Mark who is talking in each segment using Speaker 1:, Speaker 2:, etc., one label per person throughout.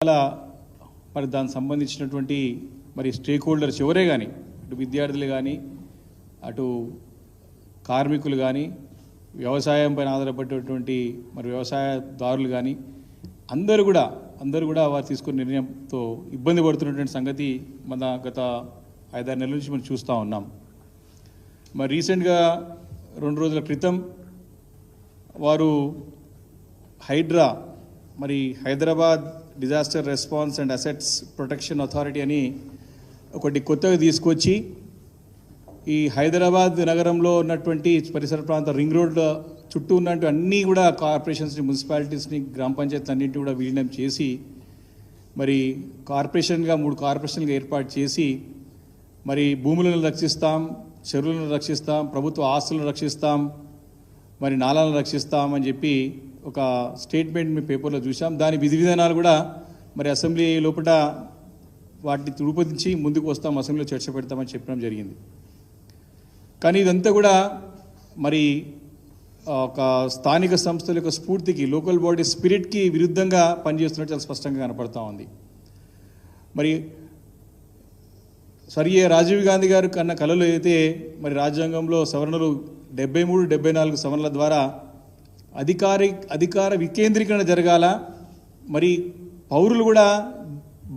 Speaker 1: చాలా మరి దానికి సంబంధించినటువంటి మరి స్టేక్ హోల్డర్స్ ఎవరే కానీ అటు విద్యార్థులు కానీ అటు కార్మికులు కానీ వ్యవసాయం పైన ఆధారపడేటువంటి మరి వ్యవసాయదారులు కానీ అందరూ కూడా అందరూ కూడా వారు తీసుకున్న నిర్ణయంతో ఇబ్బంది పడుతున్నటువంటి సంగతి మన గత ఐదారు నెలల నుంచి మనం చూస్తూ ఉన్నాం. మరి రీసెంట్గా రెండు రోజుల క్రితం వారు హైడ్రా మరి Hyderabad disaster response and assets protection authority అని ఒకటి కొత్తగా తీసుకొచ్చి ఈ హైదరాబాద్ నగరంలో ఉన్నటువంటి పరిసర ప్రాంత రింగ్ రోడ్ చుట్టూ ఉన్నట్టు అన్నీ కూడా కార్పొరేషన్స్ని మున్సిపాలిటీస్ని గ్రామ పంచాయతీలు అన్నింటినీ కూడా విలీనం చేసి మరి కార్పొరేషన్గా మూడు కార్పొరేషన్గా ఏర్పాటు చేసి మరి భూములను రక్షిస్తాం చెరువులను రక్షిస్తాం ప్రభుత్వ ఆస్తులను రక్షిస్తాం మరి నాళాలను రక్షిస్తాం అని చెప్పి ఒక స్టేట్మెంట్ మీ పేపర్లో చూసాం దాని విధి విధానాలు కూడా మరి అసెంబ్లీ లోపల వాటిని రూపొందించి ముందుకు వస్తాం అసెంబ్లీలో చర్చ పెడతామని చెప్పడం జరిగింది. కానీ ఇదంతా కూడా మరి ఒక స్థానిక సంస్థల యొక్క స్ఫూర్తికి లోకల్ బాడీ స్పిరిట్కి విరుద్ధంగా పనిచేస్తున్నట్టు చాలా స్పష్టంగా కనపడతా ఉంది. మరి స్వర్గీయ రాజీవ్ గాంధీ గారు కన్న కళలు అయితే మరి రాజ్యాంగంలో సవరణలు డెబ్బై మూడు డెబ్బై నాలుగు సవరణల ద్వారా అధికారి అధికార వికేంద్రీకరణ జరగాల. మరి పౌరులు కూడా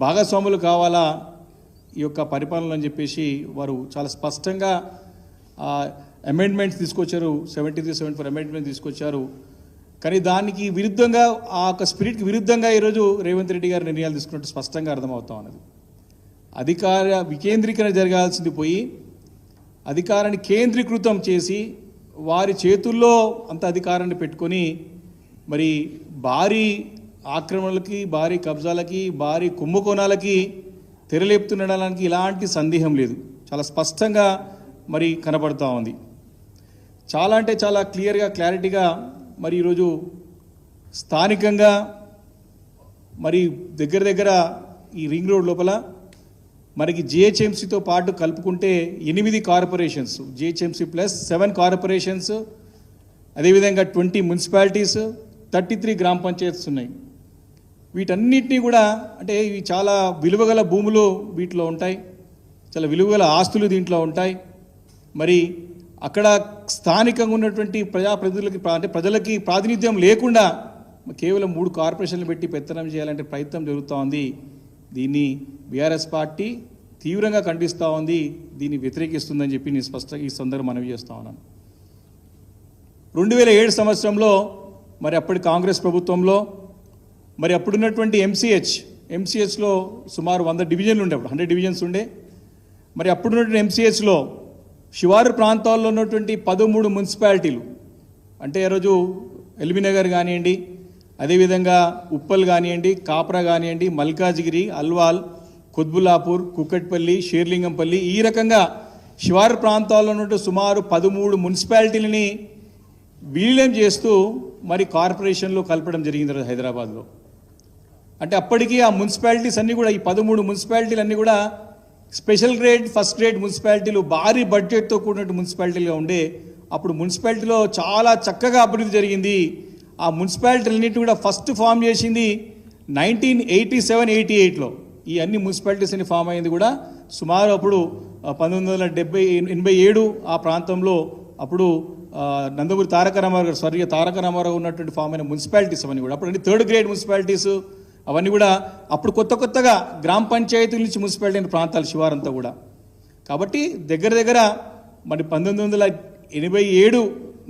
Speaker 1: భాగస్వాములు కావాలా ఈ యొక్క పరిపాలన అని చెప్పేసి వారు చాలా స్పష్టంగా అమెండ్మెంట్స్ తీసుకొచ్చారు. Seventy three seventy four amendment తీసుకొచ్చారు. కానీ దానికి విరుద్ధంగా ఆ యొక్క స్పిరిట్కి విరుద్ధంగా ఈరోజు రేవంత్ రెడ్డి గారు నిర్ణయాలు తీసుకున్నట్టు స్పష్టంగా అర్థమవుతా ఉన్నది. అధికార వికేంద్రీకరణ జరగాల్సింది పోయి అధికారాన్ని కేంద్రీకృతం చేసి వారి చేతుల్లో అంత అధికారాన్ని పెట్టుకొని మరి భారీ ఆక్రమణలకి భారీ కబ్జాలకి భారీ కుంభకోణాలకి తెరలేపుతుండడానికి ఇలాంటి సందేహం లేదు. చాలా స్పష్టంగా మరి కనబడుతూ ఉంది. చాలా అంటే చాలా క్లియర్గా క్లారిటీగా మరి ఈరోజు స్థానికంగా మరి దగ్గర దగ్గర ఈ రింగ్ రోడ్ లోపల మనకి జిహెచ్ఎంసీతో పాటు కలుపుకుంటే ఎనిమిది corporations GHMC plus seven corporations అదేవిధంగా ట్వంటీ మున్సిపాలిటీస్ థర్టీ త్రీ గ్రామ పంచాయత్స్ ఉన్నాయి. వీటన్నిటినీ కూడా అంటే ఇవి చాలా విలువగల భూములు వీటిలో ఉంటాయి. చాలా విలువగల ఆస్తులు దీంట్లో ఉంటాయి. మరి అక్కడ స్థానికంగా ఉన్నటువంటి ప్రజాప్రతినిధులకి అంటే ప్రజలకి ప్రాతినిధ్యం లేకుండా కేవలం మూడు కార్పొరేషన్లు పెట్టి పెత్తనం చేయాలంటే ప్రయత్నం జరుగుతూ ఉంది. దీన్ని బీఆర్ఎస్ పార్టీ తీవ్రంగా ఖండిస్తూ ఉంది దీన్ని వ్యతిరేకిస్తుందని చెప్పి నేను స్పష్టంగా ఈ సందర్భం మనవి చేస్తూ ఉన్నాను. రెండు వేల ఏడు సంవత్సరంలో మరి అప్పటి కాంగ్రెస్ ప్రభుత్వంలో మరి అప్పుడున్నటువంటి ఎంసీహెచ్ ఎంసీహెచ్లో సుమారు వంద డివిజన్లు ఉండే అప్పుడు హండ్రెడ్ డివిజన్స్ ఉండే. మరి అప్పుడున్నటువంటి ఎంసీహెచ్లో శివారు ప్రాంతాల్లో ఉన్నటువంటి పదమూడు మున్సిపాలిటీలు అంటే ఆ రోజు ఎల్బీనగర్ కానివ్వండి అదేవిధంగా ఉప్పల్ కానివ్వండి కాప్రా కానివ్వండి మల్కాజ్గిరి అల్వాల్ కుత్బుల్లాపూర్ కుక్కట్పల్లి షేర్లింగంపల్లి ఈ రకంగా శివారు ప్రాంతాల్లో ఉన్నట్టు సుమారు పదమూడు మున్సిపాలిటీలని విలీనం చేస్తూ మరి కార్పొరేషన్లో కలపడం జరిగింది హైదరాబాద్లో. అంటే అప్పటికి ఆ మున్సిపాలిటీస్ అన్నీ కూడా ఈ పదమూడు మున్సిపాలిటీలు అన్నీ కూడా స్పెషల్ గ్రేడ్ ఫస్ట్ గ్రేడ్ మున్సిపాలిటీలు భారీ బడ్జెట్తో కూడినట్టు మున్సిపాలిటీలుగా ఉండే అప్పుడు మున్సిపాలిటీలో చాలా చక్కగా అభివృద్ధి జరిగింది. ఆ మున్సిపాలిటీలన్నింటినీ కూడా ఫస్ట్ ఫామ్ చేసింది నైన్టీన్ ఎయిటీ సెవెన్ ఎయిటీ ఎయిట్లో. ఈ అన్ని మున్సిపాలిటీస్ ఫామ్ అయింది కూడా సుమారు అప్పుడు పంతొమ్మిది వందల డెబ్బై ఎనభై ఏడు ఆ ప్రాంతంలో అప్పుడు నందమూరి తారక రామారావు గారు స్వర్గీయ తారక రామారావు ఉన్నటువంటి ఫామ్ అయిన మున్సిపాలిటీస్ అవన్నీ కూడా. అప్పుడు అన్ని థర్డ్ గ్రేడ్ మున్సిపాలిటీస్ అవన్నీ కూడా అప్పుడు కొత్త కొత్తగా గ్రామ పంచాయతీల నుంచి మున్సిపాలిటీ అయిన ప్రాంతాలు శివారంతా కూడా. కాబట్టి దగ్గర దగ్గర మరి పంతొమ్మిది వందల ఎనభై ఏడు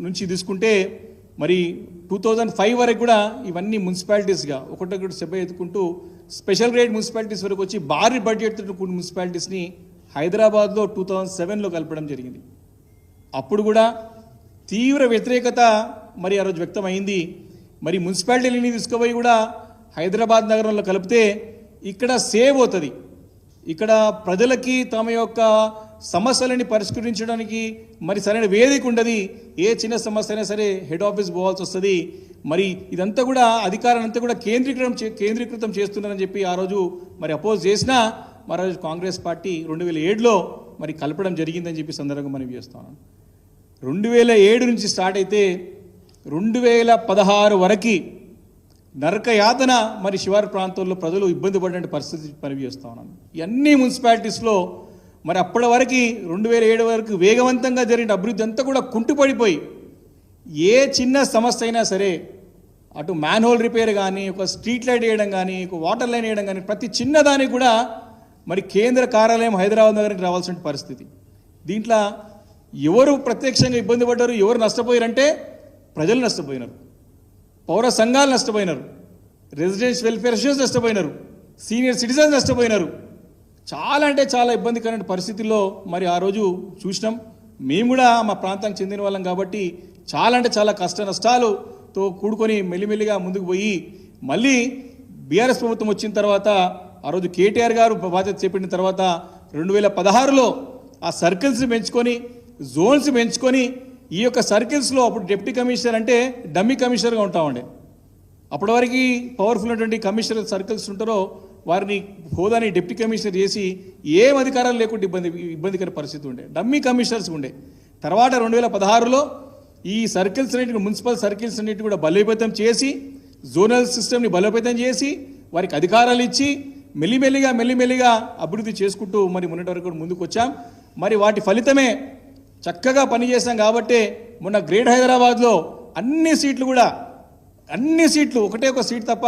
Speaker 1: నుంచి తీసుకుంటే మరి టూ థౌజండ్ ఫైవ్ వరకు కూడా ఇవన్నీ మున్సిపాలిటీస్గా ఒకటొకటి సభ ఎత్తుకుంటూ స్పెషల్ గ్రేడ్ మున్సిపాలిటీస్ వరకు వచ్చి భారీ బడ్జెట్తో కూడిన మున్సిపాలిటీస్ని హైదరాబాద్లో టూ థౌజండ్ సెవెన్లో కలపడం జరిగింది. అప్పుడు కూడా తీవ్ర వ్యతిరేకత మరి ఆ రోజు వ్యక్తమైంది. మరి మున్సిపాలిటీలని తీసుకుపోయి కూడా హైదరాబాద్ నగరంలో కలిపితే ఇక్కడ సేవ్ అవుతుంది. ఇక్కడ ప్రజలకి తమ యొక్క సమస్యలని పరిష్కరించడానికి మరి సరైన వేదిక ఉండదు. ఏ చిన్న సమస్య అయినా సరే హెడ్ ఆఫీస్ పోవాల్సి వస్తుంది. మరి ఇదంతా కూడా అధికారాన్ని అంతా కూడా కేంద్రీకృతం చే- కేంద్రీకృతం చేస్తున్నారని చెప్పి ఆ రోజు మరి అపోజ్ చేసినా మరోజు కాంగ్రెస్ పార్టీ రెండు వేల ఏడులో మరి కలపడం జరిగిందని చెప్పి సందర్భంగా మనం చేస్తాను రెండు వేల ఏడు నుంచి స్టార్ట్ అయితే రెండు వేల పదహారు వరకు నరక యాతన మరి శివారు ప్రాంతంలో ప్రజలు ఇబ్బంది పడిన పరిస్థితి పనిచేస్తూ ఉన్నాం. ఇవన్నీ మున్సిపాలిటీస్లో మరి అప్పటి వరకు రెండు వేల ఏడు వరకు వేగవంతంగా జరిగిన అభివృద్ధి అంతా కూడా కుంటుపడిపోయి ఏ చిన్న సమస్య అయినా సరే అటు మ్యాన్ హోల్ రిపేర్ కానీ ఒక స్ట్రీట్ లైట్ వేయడం కానీ ఒక వాటర్ లైన్ వేయడం కానీ ప్రతి చిన్నదానికి కూడా మరి కేంద్ర కార్యాలయం హైదరాబాద్ నగరికి రావాల్సిన పరిస్థితి. దీంట్లో ఎవరు ప్రత్యక్షంగా ఇబ్బంది పడ్డారు ఎవరు నష్టపోయారంటే ప్రజలు నష్టపోయినారు. పౌర సంఘాలు నష్టపోయినారు. రెసిడెన్స్ వెల్ఫేర్ అసోసియేషన్ నష్టపోయినారు. సీనియర్ సిటిజన్స్ నష్టపోయినారు. చాలా అంటే చాలా ఇబ్బందికరమైన పరిస్థితుల్లో మరి ఆ రోజు చూసినాం. మేము కూడా మా ప్రాంతానికి చెందిన వాళ్ళం కాబట్టి చాలా అంటే చాలా కష్ట నష్టాలతో కూడుకొని మెల్లిమెల్లిగా ముందుకు పోయి మళ్ళీ బీఆర్ఎస్ ప్రభుత్వం వచ్చిన తర్వాత ఆ రోజు కేటీఆర్ గారు బాధ్యత చేపట్టిన తర్వాత రెండు వేల పదహారులో ఆ సర్కిల్స్ని పెంచుకొని జోన్స్ పెంచుకొని ఈ యొక్క సర్కిల్స్లో అప్పుడు డిప్యూటీ కమిషనర్ అంటే డమ్మీ కమిషనర్గా ఉంటామండి. అప్పటి వరకు పవర్ఫుల్ ఉన్నటువంటి కమిషనర్ సర్కిల్స్ ఉంటారో వారిని హోదాని డిప్యూటీ కమిషనర్ చేసి ఏం అధికారాలు లేకుండా ఇబ్బంది ఇబ్బందికర పరిస్థితి ఉండే. డమ్మీ కమిషనర్స్ ఉండే. తర్వాత రెండు వేల పదహారులో ఈ సర్కిల్స్ అన్నిటి మున్సిపల్ సర్కిల్స్ అన్నిటి కూడా బలోపేతం చేసి జోనల్ సిస్టమ్ని బలోపేతం చేసి వారికి అధికారాలు ఇచ్చి మెల్లిమెల్లిగా మెల్లిమెల్లిగా అభివృద్ధి చేసుకుంటూ మరి మొన్నటి వరకు కూడా ముందుకు వచ్చాం. మరి వాటి ఫలితమే చక్కగా పనిచేసాం కాబట్టే మొన్న గ్రేట్ హైదరాబాద్లో అన్ని సీట్లు కూడా అన్ని సీట్లు ఒకటే ఒక సీట్ తప్ప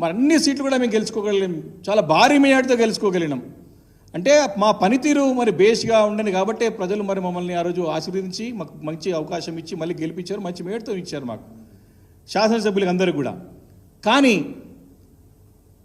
Speaker 1: మరి అన్ని సీట్లు కూడా మేము గెలుచుకోగలిగాం. చాలా భారీ మేయాడితో గెలుచుకోగలిగినాం. అంటే మా పనితీరు మరి బేస్గా ఉండని కాబట్టే ప్రజలు మరి మమ్మల్ని ఆ రోజు ఆశీర్వదించి మాకు మంచి అవకాశం ఇచ్చి మళ్ళీ గెలిపించారు మంచి మేడతో ఇచ్చారు మాకు. శాసనసభ్యులకు అందరికి కూడా. కానీ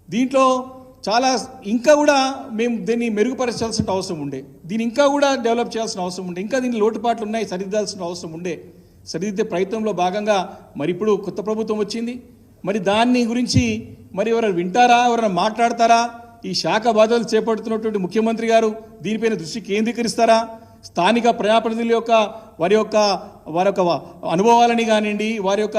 Speaker 1: దీంట్లో చాలా ఇంకా కూడా మేము దీన్ని మెరుగుపరచాల్సిన అవసరం ఉండే. దీన్ని ఇంకా కూడా డెవలప్ చేయాల్సిన అవసరం ఉండే. ఇంకా దీని లోటుపాట్లు ఉన్నాయి సరిదిద్దాల్సిన అవసరం ఉండే. సరిదిద్దే ప్రయత్నంలో భాగంగా మరి ఇప్పుడు కొత్త ప్రభుత్వం వచ్చింది. మరి దాన్ని గురించి మరి ఎవరైనా వింటారా ఎవరైనా మాట్లాడతారా? ఈ శాఖ బాధ్యతలు చేపడుతున్నటువంటి ముఖ్యమంత్రి గారు దీనిపైన దృష్టి కేంద్రీకరిస్తారా? స్థానిక ప్రజాప్రతినిధుల యొక్క వారి యొక్క వారి యొక్క అనుభవాలని కానివ్వండి వారి యొక్క